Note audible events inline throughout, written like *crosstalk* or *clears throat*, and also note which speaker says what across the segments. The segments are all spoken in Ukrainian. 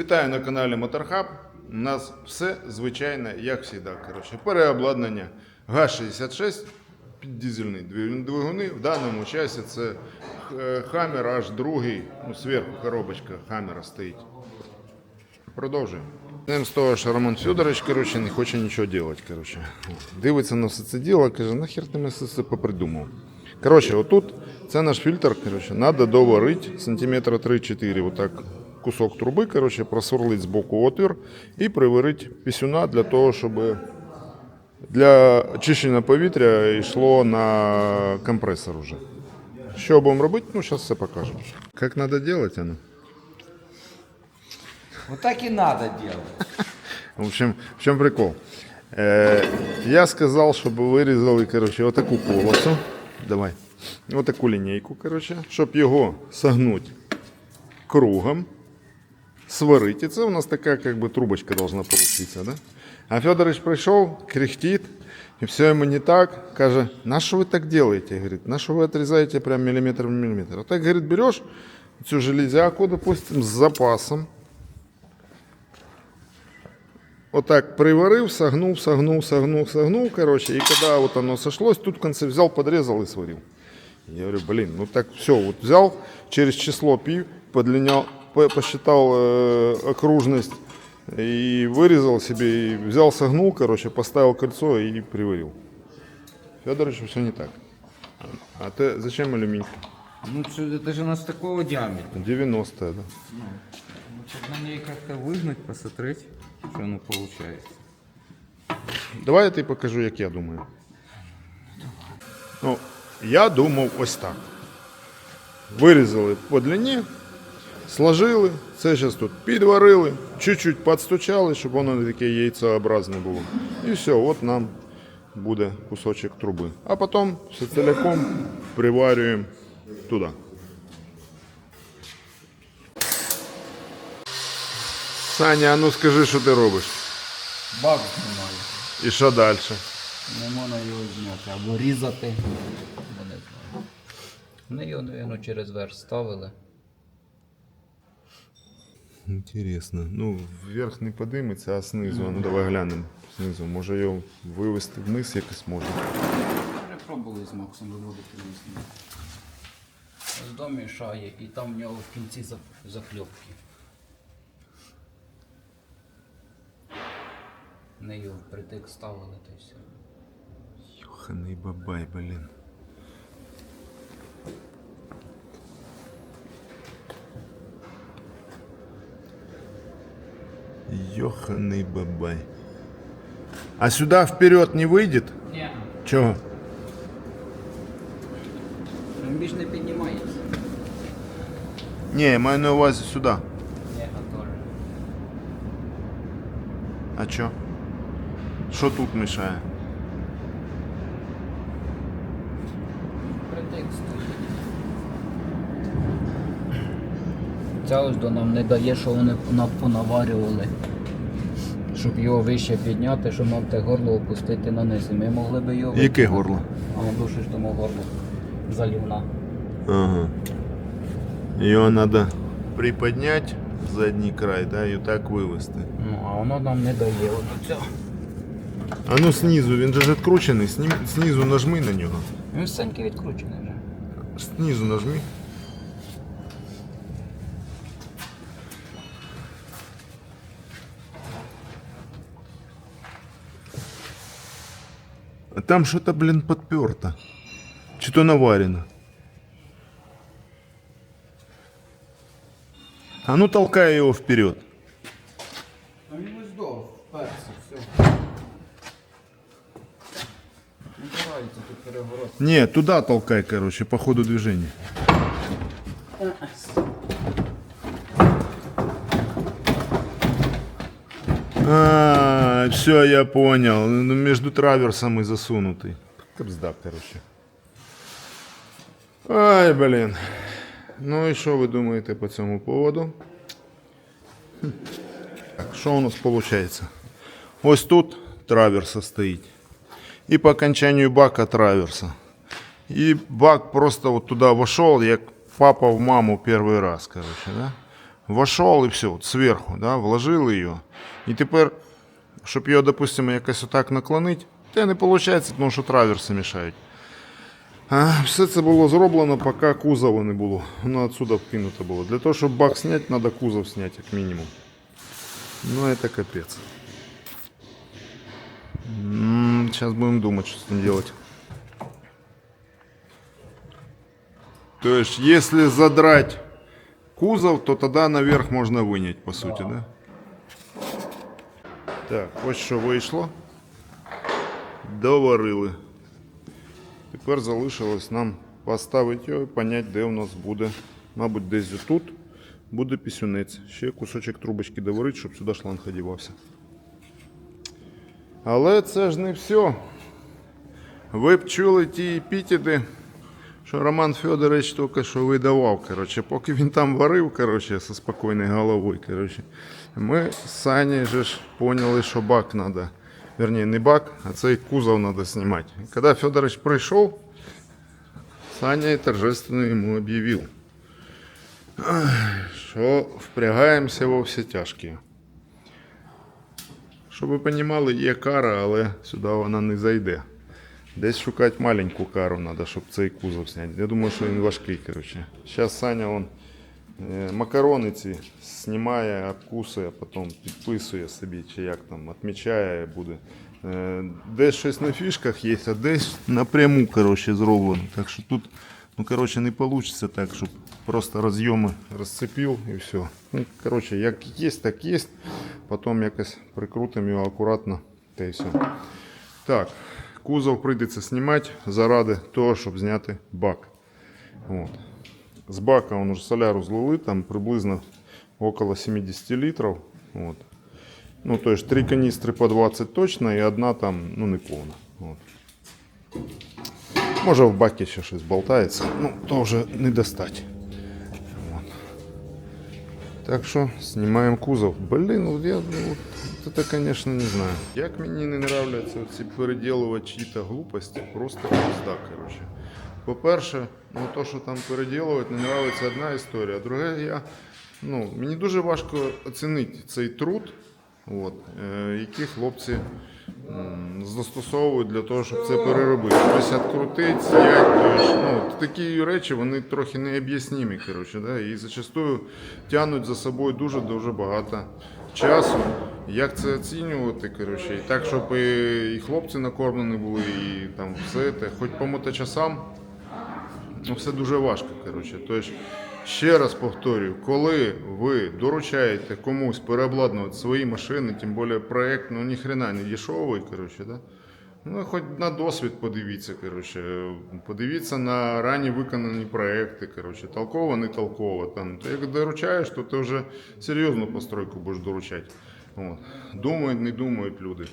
Speaker 1: Вітаю на каналі Моторхаб. У нас все звичайне, як завжди. Коротше, переобладнання ГАЗ-66 під дизельні двигуни. В даному часі це е, Хаммер аж другий, ну, зверху коробочка Хаммера стоїть. Продовжуємо. З того, що Роман Федорович коротше, не хоче нічого робити. Коротше. Дивиться на все це діло, каже, нахер ти мені все попридумав. Коротше, отут це наш фільтр, коротше, треба доварити сантиметра 3-4, отак кусок труби, коротше, просверлити з боку отвір і приварити пісюна для того, щоб для очищення повітря йшло на компресор уже. Що будемо робити? Ну, зараз все покажемо. Як треба робити, Анна?
Speaker 2: Вот так и надо делать.
Speaker 1: В общем, в чем прикол? Э, я сказал, чтобы вырезали, короче, вот такую полосу. Давай. Вот такую линейку, короче, щоб його согнуть кругом, Сварить. У нас така, как бы, трубочка должна получиться, да? А Федорович прийшов, кряхтит, и все ему не так. Каже, на що ви так делаете? Говорит, на що ви отрезаете прям миллиметр в миллиметр? А так, говорит, берешь цю железяку, допустим, з запасом, Отак приварив, согнув, согнув, согнув, согнув, короче, и когда вот оно сошлось, тут в конце взял, подрезал и сварил. Я говорю, блин, ну так все, вот взял, через число пи, подлинял, по- посчитал э, окружность и вырезал себе, и взял, согнул, короче, поставил кольцо и приварил. Федорович, все не так. А ты зачем алюминий?
Speaker 2: Ну, что, это же у нас такого диаметра.
Speaker 1: 90 да.
Speaker 2: Значит, на ней как-то выгнуть, посмотреть, что оно получается.
Speaker 1: Давай я тобі покажу, як я думаю. Ну, я думав ось так. Вирізали по длині, Сложили, це зараз тут підварили, чуть-чуть підстучали, щоб воно таке яйцеобразне було. І все, от нам буде кусочок труби. А потім все ціляком приварюємо туди. Саня, а ну скажи, що ти робиш?
Speaker 2: Бак знімаю.
Speaker 1: І що далі?
Speaker 2: Не можна його зняти або різати. Не. Вони його, мабуть, через верх ставили.
Speaker 1: Інтересно. Ну, вверх не подиметься, а знизу. Ну давай глянемо. Знизу. Може його вивести вниз якось можна.
Speaker 2: Вже пробували з Максом виводити вниз. З мішає і там в нього в кінці закльопки. Не його впритик ставили та й все.
Speaker 1: Йоханий бабай, блін. Йоханий бабай. А сюда вперед не выйдет?
Speaker 2: Ні,
Speaker 1: Чого?
Speaker 2: він більш не піднімається.
Speaker 1: Не, я маю на увазі сюди.
Speaker 2: Ні, а теж.
Speaker 1: А чо? Що тут мішає?
Speaker 2: Ця ось до нам не дає, що вони понаварювали. Щоб його вище підняти, щоб нам те горло опустити на низ. І Ми могли би його.
Speaker 1: Яке горло?
Speaker 2: А он душиш тому горло. Залівна.
Speaker 1: Ага. Ее надо приподнять в задний край, да, и так вывести.
Speaker 2: Ну, а воно нам не дає. От оця.
Speaker 1: А ну снизу, він же ж відкручений, знизу нажми на нього.
Speaker 2: Він сценки відкручений вже.
Speaker 1: Снизу нажми. Там что-то, блин, подперто. Что-то наварено. А ну толкай его вперед.
Speaker 2: Все. Не
Speaker 1: туда толкай, короче, по ходу движения. А, все, я понял. Ну, Между траверсом и засунутый. Капздак, короче. Ай, блин. Ну і що ви думаєте по цьому поводу? Хм. Так, що у нас виходить? Ось тут траверса стоїть. И по окончанию бака траверса. И бак просто вот туда вошел, як папа в маму первый раз, короче, да? вошел и все, вот сверху, да, вложил ее. І тепер, щоб його, допустимо, якось отак наклонити, те не виходить, тому що траверси мішають. А, все це було зроблено, поки кузова не було. Воно отсюда вкинуто було. Для того, щоб бак зняти, треба кузов зняти, як мінімум. Ну, это капец. Сейчас будем думать, что с ним делать. То есть, если задрать кузов, то тогда наверх можно вынять, по сути, да? Так, ось що вийшло. Доварили. Тепер залишилось нам поставити його і поняти, де у нас буде. Мабуть, десь тут буде пісюнець. Ще кусочок трубочки доварити, щоб сюди шланг одівався. Але це ж не все. Ви б чули ті епітети, що Роман Федорович тільки що видавав. Коротше, поки він там варив, коротше, зі спокійною головою. Коротше, ми з Саней же ж поняли, що бак треба. Вернее, не бак, а цей кузов треба знімати. Коли Федорович прийшов, Саня торжественно йому об'явив, що впрягаємося во все тяжкі. Щоб ви розуміли, є кара, але сюди вона не зайде. Десь шукати маленьку кару треба, щоб цей кузов зняти. Я думаю, що він важкий. коротше. Зараз Саня он, е, макарони ці знімає, обкусує, а потім підписує собі, чи як там, відмічає буде. Е, Десь щось на фішках є, а десь напряму коротше, зроблено. Так що тут ну, коротше, не вийде так, щоб просто роз'єми розцепив і все. Ну, коротше, як є, так є. Потім якось прикрутимо його акуратно та і все. Так, кузов прийдеться знімати заради того, щоб зняти бак. От. З бака он уже соляру злили, там приблизно около 70 литров. Вот. Ну, то есть три канистры по 20 точно и одна там, ну, не повна. От. Може в бакі ще щось болтається, ну, то вже не достать. От. Так що знімаємо кузов. Блін, ну я от це, звісно, не знаю. Як мені не нравляться ці переділувачі чиї-то глупості, просто пізда, коротше. По-перше, ну то, що там переділувати, не нравиться одна історія. А друге, я, ну, мені дуже важко оцінити цей труд, от, е, який хлопці застосовують для того, щоб це переробити. Ось з'ять, тобто, ну, такі речі вони трохи необ'яснімі, коротше, да? і зачастую тягнуть за собою дуже-дуже багато часу. Як це оцінювати, коротше, і так, щоб і, і хлопці накормлені були, і там все те, хоч по моточасам, ну все дуже важко. Коротше. Тобто, ще раз повторюю, коли ви доручаєте комусь переобладнувати свої машини, тим більше проект, ну ніхрена не дешевий, коротше, да? Ну, хоч на досвід подивіться, коротше. Подивіться на ранні виконані проекти, коротше, толково, не толково. Там. Ти як доручаєш, то ти вже серйозну постройку будеш доручати. От. Думають, не думають люди.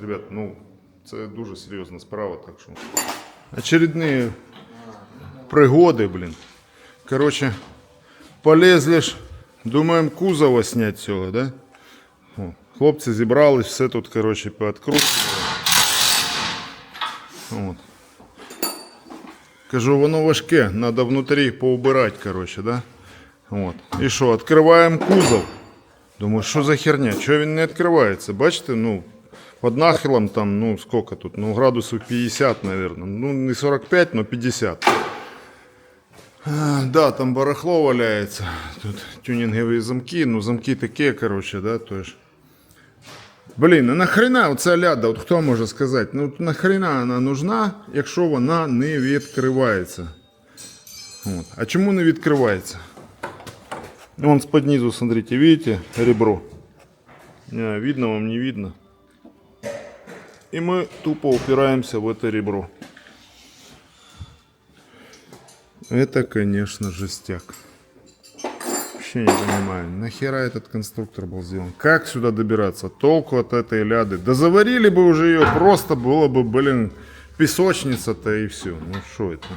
Speaker 1: Ребят, ну, це дуже серйозна справа, так що. Очередні пригоди, блін. Коротше, полезли ж, думаємо кузова зняти цього, да? О, хлопці зібрались, все тут, пооткручували. От. Кажу, воно важке, треба внутрі поубирати, коротше, да? От. І що, відкриваємо кузов. Думаю, що за херня? Чого він не відкривається? Бачите, ну, під нахилом там, ну, сколько тут? Ну, градусів 50, наверное. Ну, не 45, но 50. Да, там барахло валяється. Тут тюнінгові замки, ну замки такі, коротше, да, то ж. Блін, а нахрена оця ляда, от хто може сказати? Ну нахрена вона нужна, якщо вона не відкривається. От. А чому не відкривається? Вон з-под низу, смотрите, видите, ребро. Не, видно вам, не видно. И мы тупо упираемся в это ребро. Это, конечно, жестяк. Вообще не понимаю, нахера этот конструктор был сделан? Как сюда добираться? Толку от этой ляды? Да заварили бы уже ее, просто было бы, блин, песочница-то и все. Ну что это?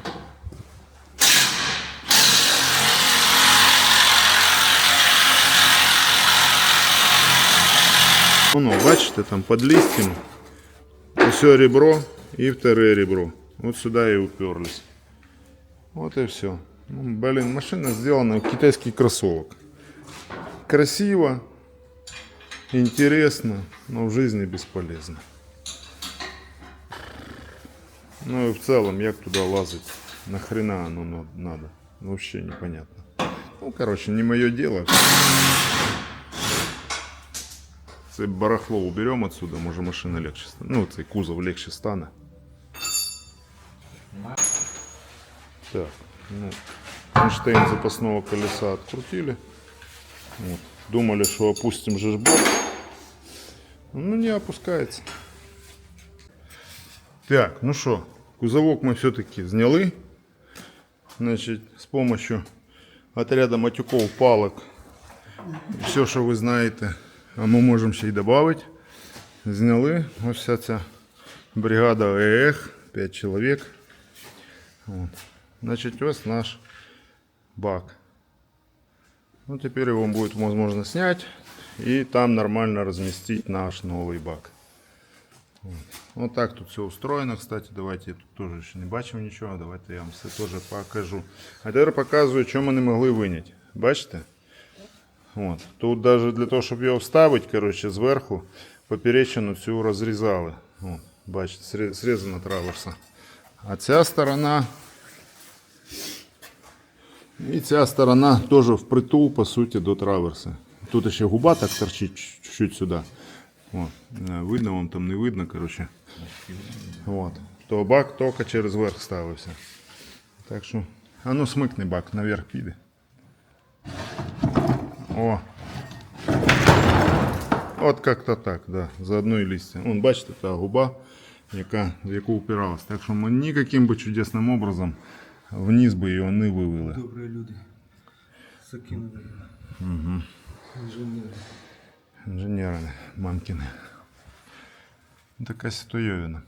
Speaker 1: Воно, бачите, там под листьем все ребро и второе ребро. Вот сюда и уперлись. Вот и все. Ну, блин, машина сделана китайский кроссовок. красиво, интересно, но в жизни бесполезно. Ну и в целом, як туда лазать? Нахрена оно на- надо? Вообще непонятно. Ну, короче, не мое дело. Це барахло уберем отсюда, може машина легче стане. Ну, цей кузов легче стане. Так, ну, Кронштейн запасного колеса открутили. Вот. Думали, что опустим же ж. Ну, не опускается. Так, ну что, кузовок мы все-таки сняли. Значит, с помощью отряда матюков, палок, все, що ви знаєте, а ми можемо ще й додати. Зняли ось вся ця бригада ЕЕХ, 5 чоловік. От. Значить, ось наш бак. Ну, теперь его будет возможно снять и там нормально разместить наш новый бак. Вот. Так тут все устроено, кстати. Давайте я тут тоже еще не бачив нічого. Давайте я вам все теж покажу. А тепер показую, що ми не могли виняти. Бачите? От. Тут даже для того, щоб його вставити, коротше, зверху поперечину цю розрізали. От. Бачите, срі- срізана траверса. А ця сторона і ця сторона теж впритул, по суті, до траверса. Тут ще губа так торчить чуть-чуть сюди. О, е, видно вам там не видно, коротше. От. То бак тільки через верх ставився. Так що, а ну смикни бак, наверх піде. О. От как-то так, да, за одної листя. Вон, бачите, та губа, яка, в яку упиралась. Так що ми ніяким би чудесним образом вниз би його не вивели.
Speaker 3: Добрі люди. Закинули. Угу. Інженери.
Speaker 1: Інженери мамкины. Такая ситуевина.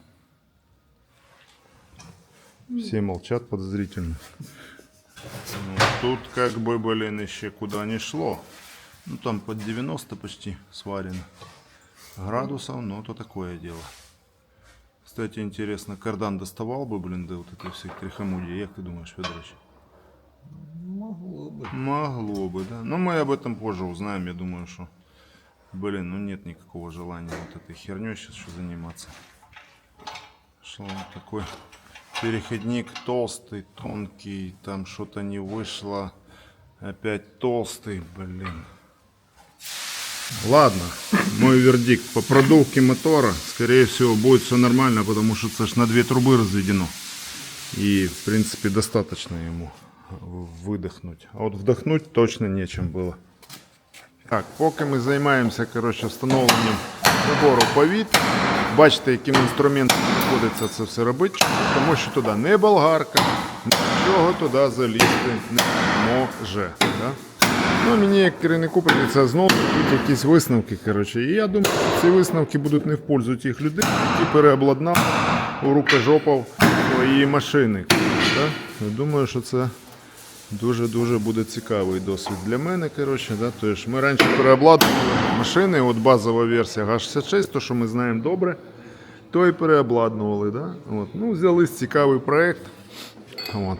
Speaker 1: Все молчат подозрительно. Ну, тут как бы, блин, еще куда не шло. Ну, там под 90 почти сварено. Градусов, но то такое дело. Кстати, интересно, кардан доставал бы, блин, до вот этой всей трихомудии? Як ты думаешь, Федорович?
Speaker 3: Могло би.
Speaker 1: Могло бы, да. Но мы об этом позже узнаем, я думаю, что... Блин, ну нет никакого желания вот этой херней сейчас что заниматься. Шел такой переходник толстый, тонкий, там что-то не вышло. Опять толстый, блин. Ладно, мой вердикт. По продувке мотора, скорее всего, будет все нормально, потому что это ж на две трубы разведено. И, в принципе, достаточно ему выдохнуть. А вот вдохнуть точно нечем было. Так, поки ми займаємося коротше, встановленням набору повітря, бачите, яким інструментом приходиться це все робити, тому що туди не болгарка, нічого туди залізти не може. Да? Ну, мені як керівнику прийдеться знову робити якісь висновки. Коротше. І я думаю, що ці висновки будуть не в пользу тих людей, які переобладнали у рукожопов свої машини. Да? Я думаю, що це Дуже-дуже буде цікавий досвід для мене. Коротше, да? Тож ми раніше переобладнували машини, от базова версія Г66, то що ми знаємо добре, то і переобладнували. Да? От. Ну, взяли цікавий проєкт. От.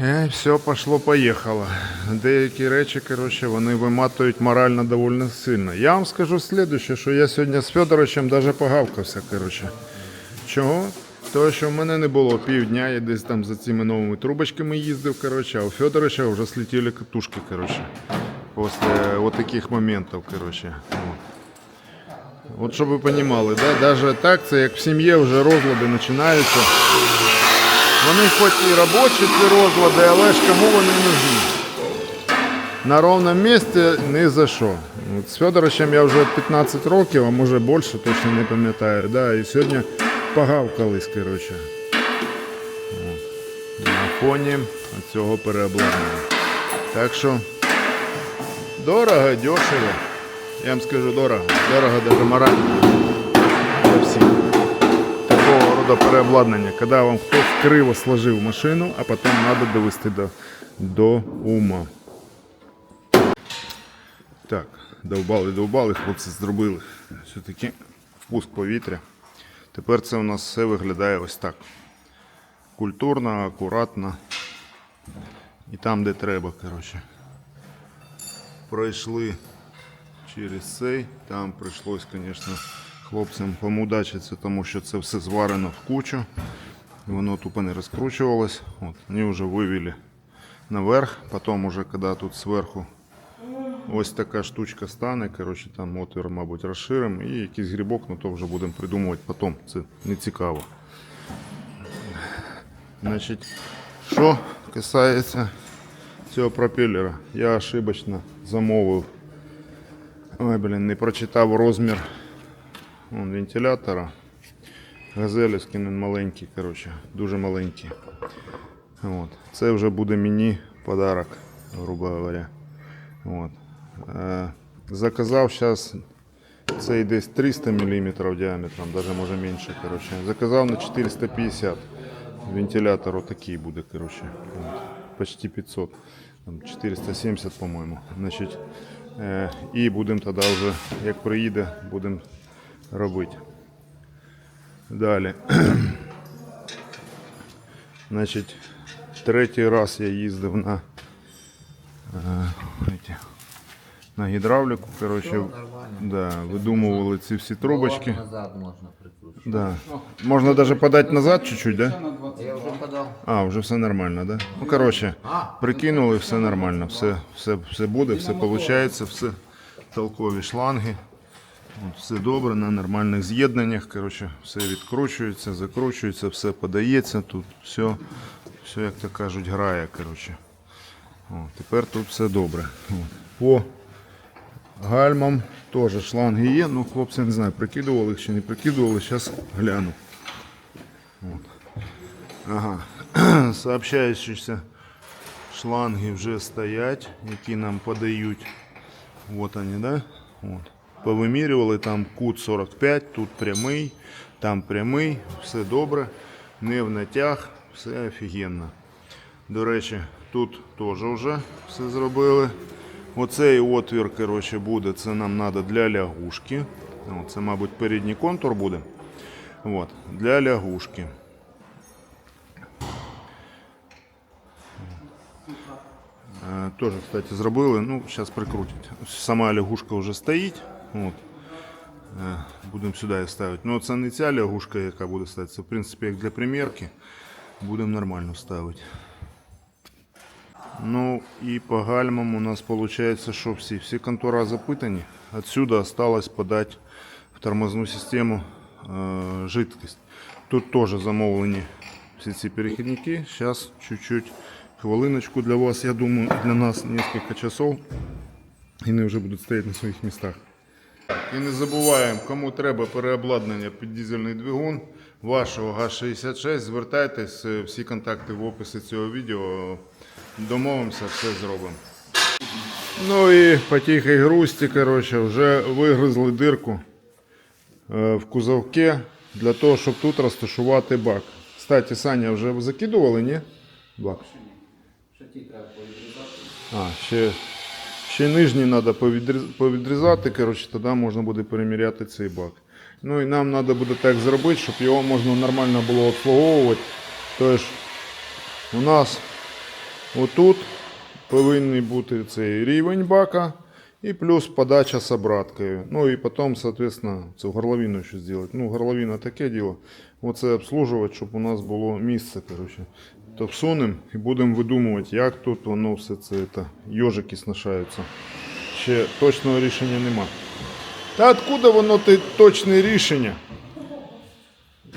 Speaker 1: І все пішло-поїхало. Деякі речі, коротше, вони виматують морально доволі сильно. Я вам скажу слідуще, що я сьогодні з Федоровичем навіть погавкався. Коротше. Чого? Тому що в мене не було півдня, я десь там за цими новими трубочками їздив, коротше, а у Федоровича вже слетіли катушки, коротше, після от таких моментів, коротше. От. От щоб ви розуміли, да? навіть так, це як в сім'ї вже розлади починаються. Вони хоч і робочі ці розлади, але ж кому вони нужні? На ровному місці ні за що. От з Федоровичем я вже 15 років, а може більше, точно не пам'ятаю. Да, і сьогодні погавкались, коротше. От. На фоні цього переобладнання. Так що дорого, дешево. Я вам скажу дорого. Дорого даже морально. Роду переобладнання, коли вам хтось криво сложив машину, а потім треба довести до, до ума. Так, довбали, довбали, хлопці зробили. Все-таки впуск повітря. Тепер це у нас все виглядає ось так. Культурно, акуратно. І там, де треба, коротше. пройшли через цей. Там прийшлось, звісно, хлопцям помудачитися, тому що це все зварено в кучу. І воно тупо не розкручувалось. От, вони вже вивели наверх. Потім, уже, коли тут зверху ось така штучка стане, коротше, там отвір, мабуть, розширимо і якийсь грибок, ну то вже будемо придумувати потім. Це не цікаво. Значить, що касається цього пропелера, я ошибочно замовив. Ой, блін, не прочитав розмір вон, вентилятора. Газелівський він маленький, коротше, дуже маленький. От. Це вже буде мені подарок, грубо говоря. От. Е, заказав зараз цей десь 300 мм діаметром, даже може менше. Коротше. Заказав на 450. Вентилятор отакий буде, коротше. От. Почти 500. Там 470, по-моєму. Значить, е, і будемо тоді вже, як приїде, будемо робити. Далі. *clears throat* Значить, третій раз я їздив на, е, на гідравліку. Коротше, да, видумували ці всі трубочки.
Speaker 2: Назад можна прикручувати.
Speaker 1: Да. Можна навіть подати назад чуть-чуть, да?
Speaker 2: Я вже подав.
Speaker 1: А, вже все нормально, да? Ну, коротше, прикинули, все нормально, все, все, все буде, все виходить, все толкові шланги. Все добре, на нормальних з'єднаннях. Коротше, все відкручується, закручується, все подається. Тут все, все як то кажуть, грає. Коротше. О, тепер тут все добре. От. По гальмам теж шланги є. Ну, хлопці не знаю, прикидували їх чи не прикидували. Зараз гляну. Ага. *clears throat* Сообщаючіся шланги вже стоять, які нам подають. Вот они, да? От. Повимірювали там кут 45, тут прямий, там прямий, все добре, не в натяг, все офігенно. До речі, тут теж вже все зробили. Оцей отвір, коротше, буде, це нам треба для лягушки. Це, мабуть, передній контур буде. От, для лягушки. Е, Теж, кстати, зробили. Ну, зараз прикрутять. Сама лягушка вже стоїть. От. Е, Будемо сюди її ставити. Ну, це не ця лягушка, яка буде ставити. Це, в принципі, як для примірки. Будемо нормально ставити. Ну і по гальмам у нас виходить, що всі, всі контура запитані. Отсюда осталось подати в тормозну систему е, жидкость. Тут теж замовлені всі ці перехідники. Зараз чуть-чуть хвилиночку для вас, я думаю, для нас несколько часов. І вони вже будуть стояти на своїх містах. І не забуваємо, кому треба переобладнання під дизельний двигун вашого ГАЗ-66, звертайтесь, е, всі контакти в описі цього відео. Домовимося, все зробимо. Ну і по тихій грусті, коротше, вже вигризли дирку е, в кузовці для того, щоб тут розташувати бак. Кстати, Саня вже закидували, ні? Бак. А, ще, ще нижній треба повідрізати, коротше, тоді можна буде переміряти цей бак. Ну і нам треба буде так зробити, щоб його можна нормально було обслуговувати. Тож у нас отут повинен бути цей рівень бака і плюс подача з обраткою. Ну і потім, соответственно, цю горловину ще зробити. Ну, горловина таке діло. Оце обслужувати, щоб у нас було місце. Коротше. То всунемо і будемо видумувати, як тут воно все це, це йожики сношаються. Ще точного рішення нема. Та откуда воно те точне рішення?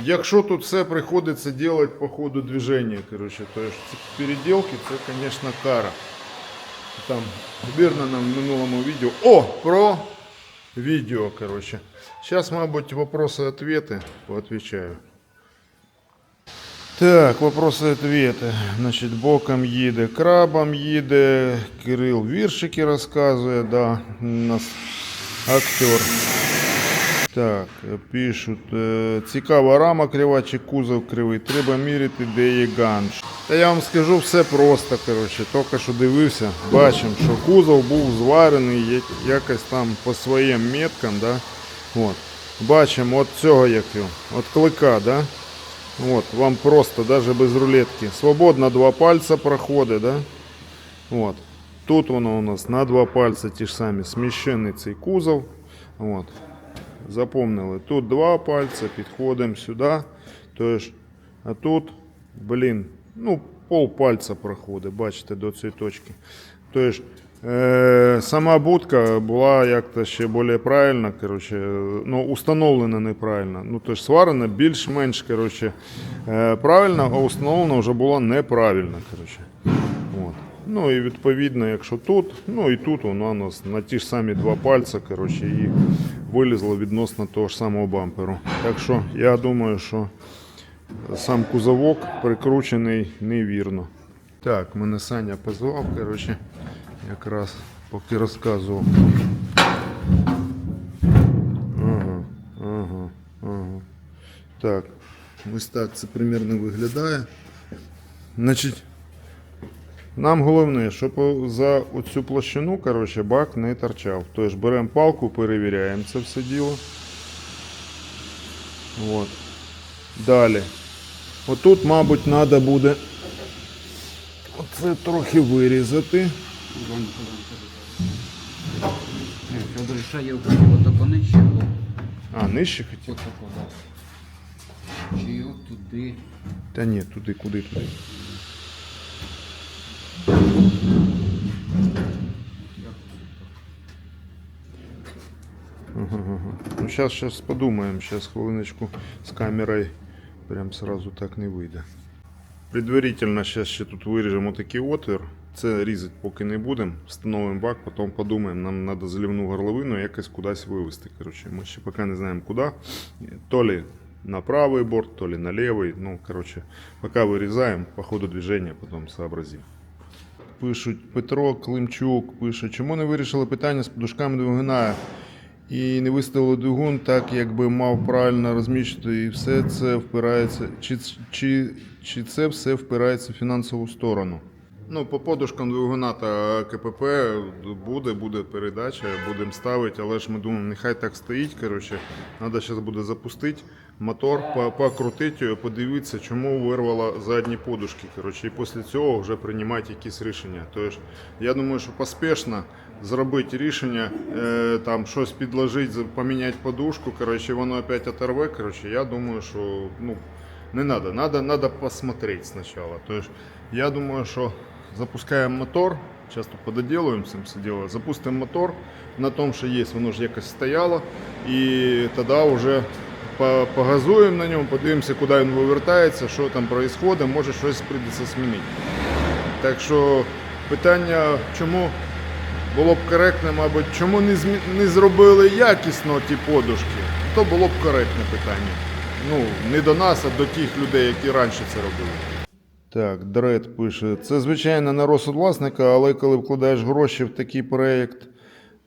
Speaker 1: Якщо тут все приходиться робити по ходу движения, короче, то есть ці переделки, це, конечно, кара. Там вірно нам в минулому відео. О, про відео, короче. Сейчас, мабуть, вопросы-ответы поотвечаю. Так, вопроси-ответи. Значить, боком їде, крабом їде, Кирил віршики розказує, да, у нас актер. Так, пишуть. е, Цікава рама крива чи кузов кривий. Треба міряти, де є ганш. Та я вам скажу все просто, коротше. Тільки що дивився, бачимо, що кузов був зварений якось там по своїм меткам, да? От. Бачимо от цього як його, от клика, да? От, вам просто, даже без рулетки. Свободно два пальця проходить, да? От. Тут воно у нас на два пальці ті ж самі сміщений цей кузов. От. Запомнили, тут два пальці, підходимо сюди. Тож, а тут, блін, ну, пол пальця проходить, бачите, до цієї точки. Тож, е, сама будка була як-то ще більш правильно, коротше, ну, установлена неправильно. Ну, тож сварена більш-менш коротше, е, правильно, а установлена вже була неправильно. Коротше. От. Ну і відповідно, якщо тут, ну і тут воно у нас на ті ж самі два пальці, коротше, і вилізло відносно того ж самого бамперу. Так що я думаю, що сам кузовок прикручений невірно. Так, мене Саня позвав, коротше, якраз поки розказував. Ага, ага, ага. Так, ось так це примірно виглядає. Значить, нам головне, щоб за оцю площину коротше, бак не торчав. Тобто беремо палку, перевіряємо це все діло. От. Далі. Отут, мабуть, треба буде оце трохи вирізати.
Speaker 2: Я хотів отако нижче було.
Speaker 1: А, нижче хотів?
Speaker 2: Отако, да. Чи от туди.
Speaker 1: Та ні, туди, куди туди. Ага, ага. Ну, сейчас, сейчас подумаем, сейчас хвилиночку с камерой прям сразу так не вийде. Предварительно зараз ще тут виріжемо такий отвір. Це різати поки не будемо. Встановимо бак, потім подумаємо. Нам треба заливну горловину якось кудись вивезти. Коротше, ми ще поки не знаємо куди. То ли на правий борт, то ли на лівий. Ну, коротше, поки вирізаємо, по ходу движення, потім сообразимо. Пишуть Петро Климчук, пише, чому не вирішили питання з подушками двигуна і не виставили двигун так, якби мав правильно розміщити, і все це впирається, чи, чи, чи це все впирається в фінансову сторону? Ну, по подушкам двигуна та КПП буде, буде передача, будемо ставити, але ж ми думаємо, нехай так стоїть. Коротше, треба зараз буде запустити мотор, покрутити подивитися, чому вирвало задні подушки. Коротше, і після цього вже приймати якісь рішення. Тож, я думаю, що поспішно зробити рішення, е, там щось підложити, поміняти подушку, коротше, воно опять оторве. Коротше, я думаю, що ну, не надо, надо, надо посмотреть сначала. То есть, я думаю, что запускаем мотор, сейчас тут все дело, запустим мотор на том, что есть, воно ж якось стояло, тогда уже по- погазуємо на ньому, подивимося, куди він вивертається, що там відбувається, може щось прийдеться змінити. Так що питання, чому було б коректно, мабуть, чому не, змі... не зробили якісно ті подушки, то було б коректне питання. Ну, не до нас, а до тих людей, які раніше це робили. Так, Дред пише: це звичайно на розсуд власника, але коли вкладаєш гроші в такий проєкт,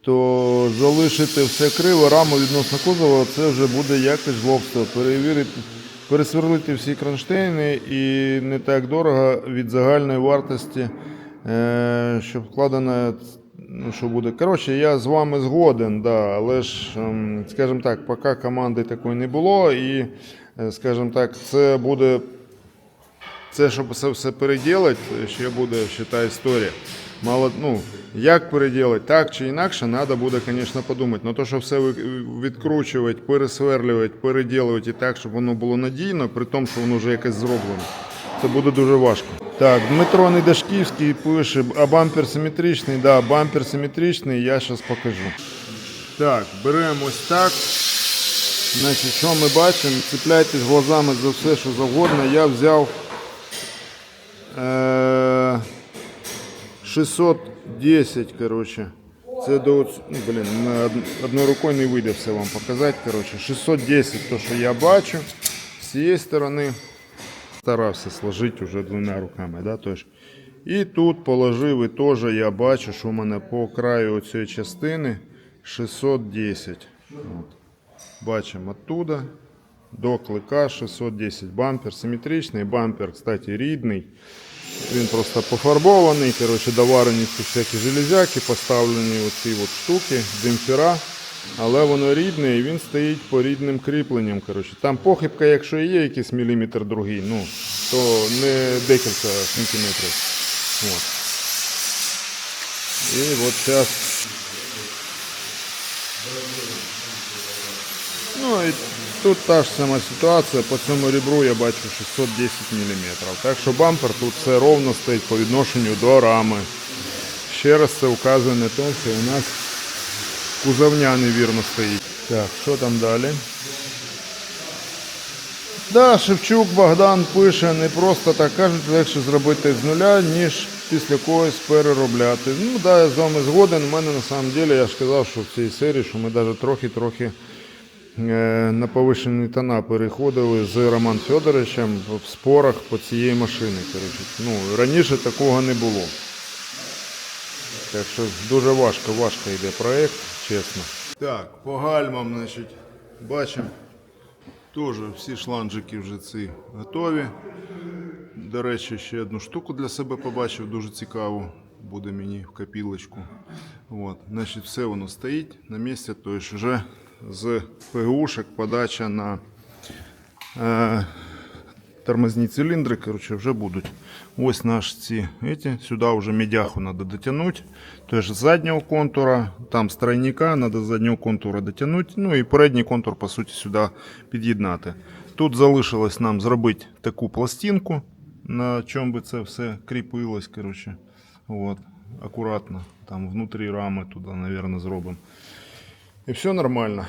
Speaker 1: то залишити все криво, раму відносно кузова, це вже буде якось жлобство. Перевірити, пересверлити всі кронштейни і не так дорого від загальної вартості, е, що вкладено, ну що буде. Коротше, я з вами згоден, да, але ж, ем, скажімо так, поки команди такої не було, і, е, скажімо так, це буде це, щоб це все переділати, ще буде ще та історія. Мало, ну, як переділати, так чи інакше, треба буде, звісно, подумати. Но то, що все відкручувати, пересверлювати, переділувати і так, щоб воно було надійно, при тому, що воно вже якось зроблено. Це буде дуже важко. Так, Дмитро Недашківський пише, а бампер симетричний, да, бампер симетричний, я зараз покажу. Так, беремо ось так. Значить, що ми бачимо? Цепляйтесь глазами за все, що завгодно. Я взяв 610, коротше. Це до ну, блін, одною рукою не вийде все вам показати. Коротше, 610 то, що я бачу. З цієї сторони старався сложити вже двома руками. Да? Тож, і тут положив, і теж я бачу, що в мене по краю цієї частини 610. От. Бачимо оттуда до клика 610 бампер симетричний. Бампер, кстати, рідний. Він просто пофарбований, коротше, доварені ці всякі железяки, поставлені оці от штуки, демпфера. Але воно рідне і він стоїть по рідним кріпленням. Коротше. Там похибка, якщо є якийсь міліметр другий, ну, то не декілька сантиметрів. От. І от зараз. Ну і тут та ж сама ситуація. По цьому ребру я бачу 610 мм. Так що бампер тут все ровно стоїть по відношенню до рами. Ще раз це вказує на те, що у нас кузовня невірно стоїть. Так, що там далі? Да, Шевчук Богдан пише, не просто так кажуть, легше зробити з нуля, ніж після когось переробляти. Ну да, я з вами згоден. У мене на самом деле, я ж казав, що в цій серії, що ми навіть трохи-трохи на повишені тона переходили з Роман Федоровичем в спорах по цієї машини. Ну, раніше такого не було. Так що дуже важко, важко йде проєкт, чесно. Так, по гальмам, значить, бачимо. Теж всі шланжики вже ці готові. До речі, ще одну штуку для себе побачив, дуже цікаву. Буде мені в копілочку. От. Значить, все воно стоїть на місці, тобто вже з ПГУшек подача на е, тормозні циліндри, короче, вже будуть. Ось наші ці, эти, сюди вже медяху треба дотягнути. Тобто з заднього контура, там з тройника, треба заднього контура дотягнути. Ну і передній контур, по суті, сюди під'єднати. Тут залишилось нам зробити таку пластинку, на чому би це все кріпилось. Короче. От. Акуратно. Там внутрі рами туди, мабуть, зробимо. І все нормально.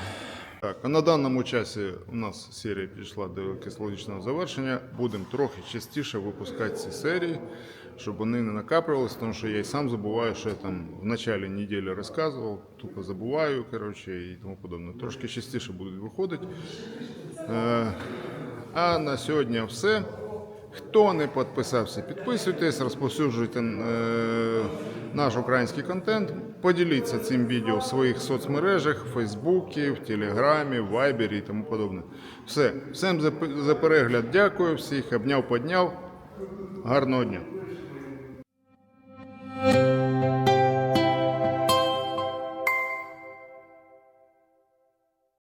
Speaker 1: Так, а на даному часі у нас серія підійшла до кислорічного завершення. Будемо трохи частіше випускати ці серії, щоб вони не накапливалися, тому що я і сам забуваю, що я там в началі неділі розказував, тупо забуваю, коротше, і тому подобне. Трошки частіше будуть виходити. Е, а на сьогодні все. Хто не підписався, підписуйтесь, розповсюджуйте е, наш український контент. Поділіться цим відео в своїх соцмережах, в Фейсбуці, в Телеграмі, в Вайбері і тому подобне. Все. Всім за, перегляд дякую, всіх обняв, подняв. Гарного дня.